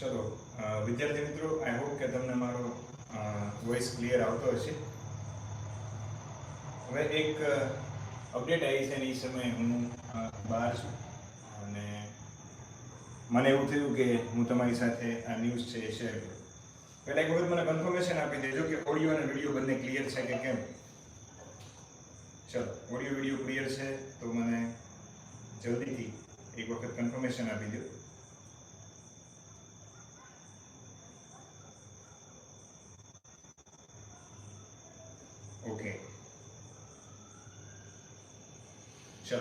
ચલો વિદ્યાર્થી મિત્રો આઈ હોપ કે તમને મારો વોઇસ ક્લિયર આવતો હશે. હવે એક અપડેટ આવી છે અને એ સમયે હું બહાર છું. અને મને એવું થયું કે હું તમારી સાથે આ ન્યૂઝ છે એ શેર કરું. પહેલાં એક વખત મને કન્ફર્મેશન આપી દેજો કે ઓડિયો અને વીડિયો બંને ક્લિયર છે કે કેમ? ચલો ઓડિયો વીડિયો ક્લિયર છે તો મને જલ્દીથી એક વખત કન્ફર્મેશન આપી દો. ઓકે ચલો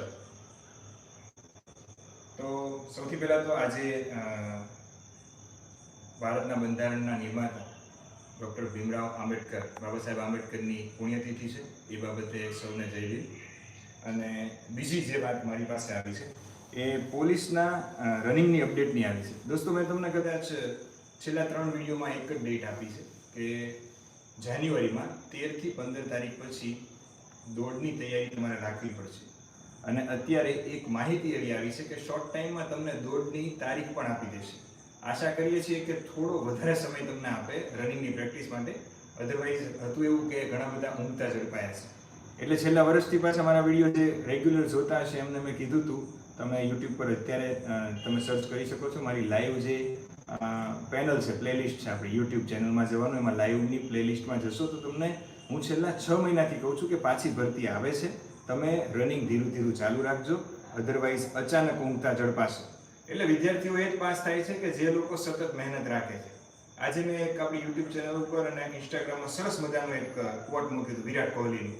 તો સૌથી પહેલાં તો આજે ભારતના બંધારણના નિર્માતા ડૉક્ટર ભીમરાવ આંબેડકર, બાબા સાહેબ આંબેડકરની પુણ્યતિથિ છે. એ બાબતે સૌને ભીમ. અને બીજી જે વાત મારી પાસે આવી છે, એ પોલીસના રનિંગની અપડેટની આવી છે. દોસ્તો, મેં તમને કદાચ છેલ્લા ત્રણ વિડીયોમાં એક જ ડેટ આપી છે કે જાન્યુઆરીમાં તેરથી પંદર તારીખ પછી દોડની તૈયારી તમારે રાખવી પડશે. અને અત્યારે એક માહિતી એવી આવી છે કે શોર્ટ ટાઈમમાં તમને દોડની તારીખ પણ આપી દેશે. આશા કરીએ છીએ કે થોડો વધારે સમય તમને આપે રનિંગની પ્રેક્ટિસ માટે. અધરવાઇઝ હતું એવું કે ઘણા બધા ઊંઘતા ઝડપાયા છે એટલે છેલ્લા વર્ષથી પાછા મારા વીડિયો જે રેગ્યુલર જોતા હશે એમને મેં કીધું હતું તમે યુટ્યુબ પર અત્યારે તમે સર્ચ કરી શકો છો. મારી લાઈવ જે પેનલ છે પ્લેલિસ્ટ છે, આપણી યુટ્યુબ ચેનલમાં જવાનું, એમાં લાઈવની પ્લેલિસ્ટમાં જશો તો તમને હું છેલ્લા છ મહિનાથી કહું છું કે પાછી ભરતી આવે છે. તમે રનિંગ ધીરું ધીરું ચાલુ રાખજો. અધરવાઇઝ અચાનક ઊંઘતા ઝડપાશે. એટલે વિદ્યાર્થીઓ એ જ પાસ થાય છે કે જે લોકો સતત મહેનત રાખે છે. આજે મેં એક આપણી યુટ્યુબ ચેનલ ઉપર અને ઇન્સ્ટાગ્રામમાં સરસ મજાનું એક કોટ મૂક્યું હતું, વિરાટ કોહલીનું.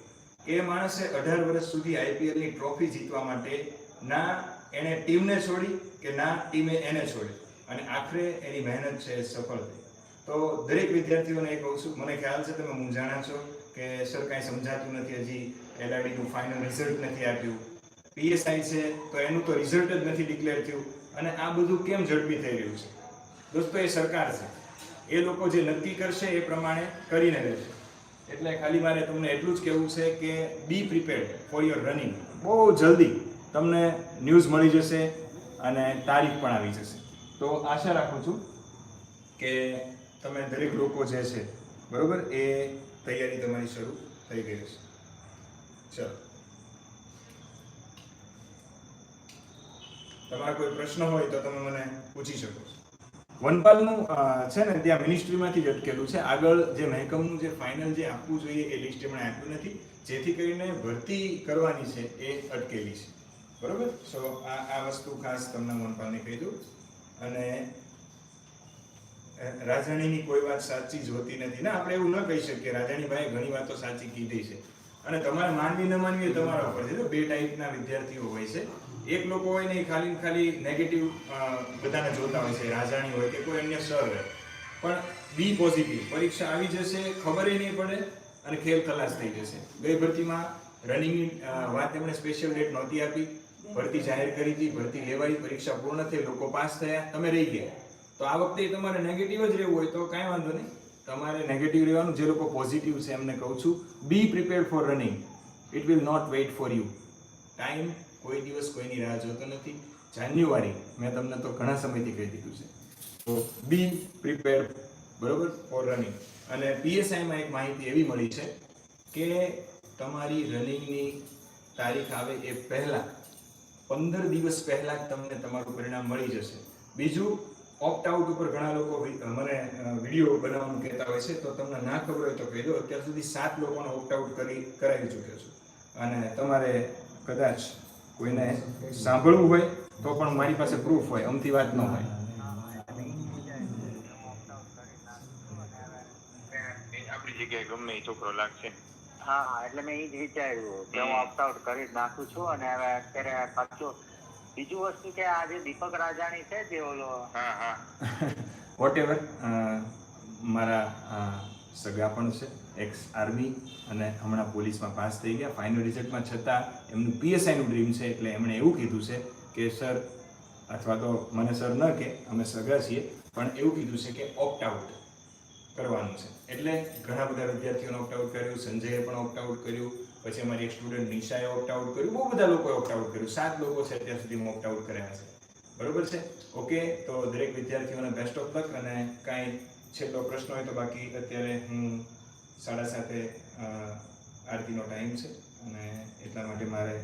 એ માણસે અઢાર વર્ષ સુધી આઈપીએલની ટ્રોફી જીતવા માટે ના એણે ટીમને છોડી કે ના ટીમે એને છોડી. અને આખરે એની મહેનત છે સફળ થઈ. તો દરેક વિદ્યાર્થીઓને એ કહું છું, મને ખ્યાલ છે તમે મૂંઝાણા છો કે સર કાંઈ સમજાતું નથી, હજી એલઆરડીનું ફાઇનલ રિઝલ્ટ નથી આપ્યું. પીએસઆઈ છે, તો એનું તો રિઝલ્ટ જ નથી ડિક્લેર થયું. અને આ બધું કેમ ઝડપી થઈ રહ્યું છે? દોસ્તો, એ સરકાર છે. એ લોકો જે નક્કી કરશે એ પ્રમાણે કરીને રહેશે. એટલે ખાલી મારે તમને એટલું જ કહેવું છે કે be prepared for your running બહુ જલ્દી તમને ન્યૂઝ મળી જશે અને તારીખ પણ આવી જશે. તો આશા રાખું છું કે તમે દરેક લોકો જે છે, બરાબર, એ તૈયારી તમારી શરૂ થઈ ગઈ હશે. ચલો. તમારા કોઈ પ્રશ્ન હોય તો તમે મને પૂછી શકો છો. વનપાલનું છે ને, ત્યાં મિનિસ્ટ્રીમાંથી જ અટકેલું છે. આગળ જે મહેકમનું જે ફાઇનલ જે આપવું જોઈએ એ લિસ્ટ એમણે આપ્યું નથી. જેથી કરીને ભરતી કરવાની છે એ અટકેલી છે. બરોબર? સો આ આ વસ્તુ ખાસ તમને વનપાલને કહી દઉં. અને રાજાણીની કોઈ વાત સાચી જ હોતી નથી. ના, આપણે એવું ન કહી શકીએ. રાજાણીભાઈએ ઘણી વાતો સાચી કીધી છે. અને તમારે માનવી ન માનવી તમારા ઉપર છે તો બે ટાઈપના વિદ્યાર્થીઓ હોય છે. એક લોકો હોય ને એ ખાલી ખાલી નેગેટિવ બધાને જોતા હોય છે. રાજાણી હોય કે કોઈ અન્ય સર હોય. પણ બી પોઝિટિવ પરીક્ષા આવી જશે, ખબર નહીં પડે અને ખેલ ખલાસ થઈ જશે. ગઈ ભરતીમાં રનિંગની વાત એમણે સ્પેશિયલ ડેટ નહોતી આપી. ભરતી જાહેર કરી હતી, ભરતી લેવાઈ, પરીક્ષા પૂર્ણ થઈ, લોકો પાસ થયા, તમે રહી ગયા. તો આ વખતે તમારે નેગેટિવ જ રહેવું હોય તો કાંઈ વાંધો નહીં. તમારે નેગેટિવ રહેવાનું, જે લોકો પોઝિટિવ છે એમને કહું છું. Be prepare for running it will not wait for you time કોઈ દિવસ કોઈની રાહ જોતો નથી. જાન્યુઆરી, મેં તમને તો ઘણા સમયથી કહી દીધું છે. તો બી પ્રિપેર બરોબર ફોર રનિંગ અને પીએસઆઈમાં એક માહિતી એવી મળી છે કે તમારી રનિંગની તારીખ આવે એ પહેલાં. પંદર દિવસ પહેલાં જ તમને તમારું પરિણામ મળી જશે. બીજું ઓપ્ટ આઉટ ઉપર ઘણા લોકો મને વીડિયો બનાવવાનું કહેતા હોય છે, તો તમને ના ખબર હોય તો કહી દો. અત્યાર સુધી સાત લોકોને ઓપ્ટ આઉટ કરી, કરાવી ચૂક્યો છું. અને તમારે કદાચ કોઈને સાંભળવું હોય, તો પણ મારી પાસે પ્રૂફ હોય, અમથી વાત ન હોય. આપણી જગ્યાએ ગમે એ છોકરો લાગશે. હા એટલે મેં એ જ વિચાર્યું. કે હું ઓપ્ટ આઉટ કરી નાખું છું અને હવે અત્યારે પાછું બીજું વસ્તુ કે આ જે દીપક રાજાણી છે જે ઓલો હા હા. વોટ એવર મારા સગા પણ છે એક્સ આર્મી અને હમણાં પોલીસમાં પાસ થઈ ગયા. ફાઇનલ રિઝલ્ટમાં છતાં એમનું પીએસઆઈનું ડ્રીમ છે એટલે એમણે એવું કીધું છે કે સર અથવા તો મને સર ન કે અમે સગા છીએ. પણ એવું કીધું છે કે ઓપ્ટ આઉટ કરવાનું છે. એટલે ઘણા બધા વિદ્યાર્થીઓને ઓપ્ટ આઉટ કર્યું, સંજયે પણ ઓપ્ટ આઉટ કર્યું, પછી અમારી એક સ્ટુડન્ટ નિશાએ ઓપ્ટ આઉટ કર્યું, બહુ બધા લોકોએ ઓપ્ટ આઉટ કર્યું. સાત લોકો છે અત્યાર સુધી ઓપ્ટ આઉટ કર્યા છે. બરોબર છે? ઓકે, તો દરેક વિદ્યાર્થીઓને બેસ્ટ ઓફ લક અને કાંઈ છેલ્લો પ્રશ્ન હોય તો બાકી અત્યારે હું સાડા સાતે આરતીનો ટાઈમ છે અને એટલા માટે મારે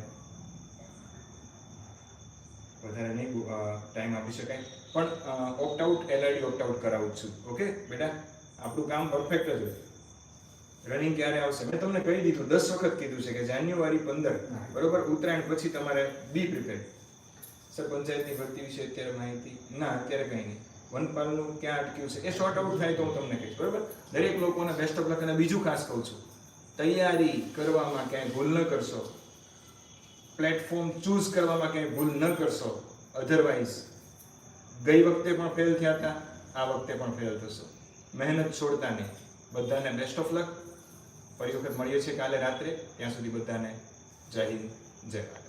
વધારે નહીં ટાઈમ આપી શકાય. પણ opt out L I D opt out કરાવું છું. ઓકે, બેટા? આપણું કામ પરફેક્ટ જ હોય. રનિંગ ક્યારે આવશે? મેં તમને કહી દીધું દસ વખત કીધું છે કે જાન્યુઆરી પંદર. બરોબર? ઉત્તરાયણ પછી તમારે બી પ્રિપેર સર પંચાયતની ભરતી વિશે અત્યારે માહિતી? ના અત્યારે કંઈ નહીં. વનપાલનું ક્યાં અટક્યું છે? એ શોર્ટ આઉટ થાય તો હું તમને કહીશ. બરોબર? દરેક લોકોને બેસ્ટ ઓફ લક અને બીજું ખાસ કહું છું. તૈયારી કરવામાં ક્યાંય ભૂલ ન કરશો. પ્લેટફોર્મ ચૂઝ કરવામાં ક્યાંય ભૂલ ન કરશો. અધરવાઇઝ ગઈ વખતે પણ ફેલ થયા હતા આ વખતે પણ ફેલ થશો. મહેનત છોડતા નહીં બધાને બેસ્ટ ઓફ લક ફરી વખત મળીએ છીએ કાલે રાત્રે. ત્યાં સુધી બધાને જય હિન્દ, જય ભારત.